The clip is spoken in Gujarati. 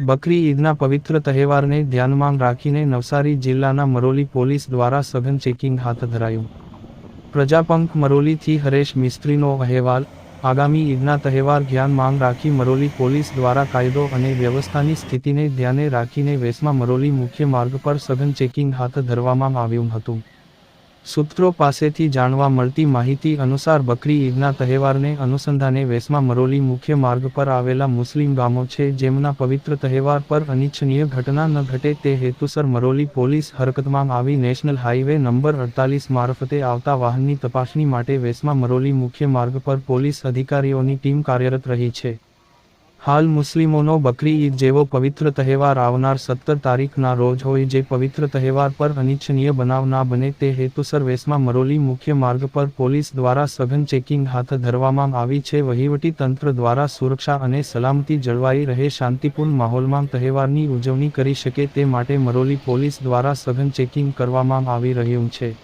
બકરી ઈદના પવિત્ર તહેવારને ધ્યાનમાં રાખીને નવસારી જિલ્લાના મરોલી પોલીસ દ્વારા સઘન ચેકિંગ હાથ ધરાયું. પ્રજાપંખ મરોલીથી હરેશ મિસ્ત્રીનો અહેવાલ, આગામી ઈદના તહેવાર ધ્યાનમાં રાખી મરોલી પોલીસ દ્વારા કાયદો અને વ્યવસ્થાની સ્થિતિને ધ્યાને રાખીને વેસમાં મરોલી મુખ્ય માર્ગ પર સઘન ચેકિંગ હાથ ધરવામાં આવ્યું હતું. સૂત્રો પાસેથી જાણવા મળતી માહિતી અનુસાર બકરી ઈદના તહેવારને અનુસંધાને વેસમાં મરોલી મુખ્ય માર્ગ પર આવેલા મુસ્લિમ ગામો છે જેમના પવિત્ર તહેવાર પર અનિચ્છનીય ઘટના ન ઘટે તે હેતુસર મરોલી પોલીસ હરકતમાં આવી નેશનલ હાઈવે નંબર અડતાલીસ મારફતે આવતા વાહનની તપાસણી માટે વેસમાં મરોલી મુખ્ય માર્ગ પર પોલીસ અધિકારીઓની ટીમ કાર્યરત રહી છે. હાલ મુસ્લિમોનો બકરી ઈદ જેવો પવિત્ર તહેવાર આવનાર સત્તર તારીખના રોજ હોય જે પવિત્ર તહેવાર પર અનિચ્છનીય બનાવ ના બને તે હેતુસર વેસમાં મરોલી મુખ્ય માર્ગ પર પોલીસ દ્વારા સઘન ચેકિંગ હાથ ધરવામાં આવી છે. વહીવટી તંત્ર દ્વારા સુરક્ષા અને સલામતી જળવાઈ રહે, શાંતિપૂર્ણ માહોલમાં તહેવારની ઉજવણી કરી શકે તે માટે મરોલી પોલીસ દ્વારા સઘન ચેકિંગ કરવામાં આવી રહ્યું છે.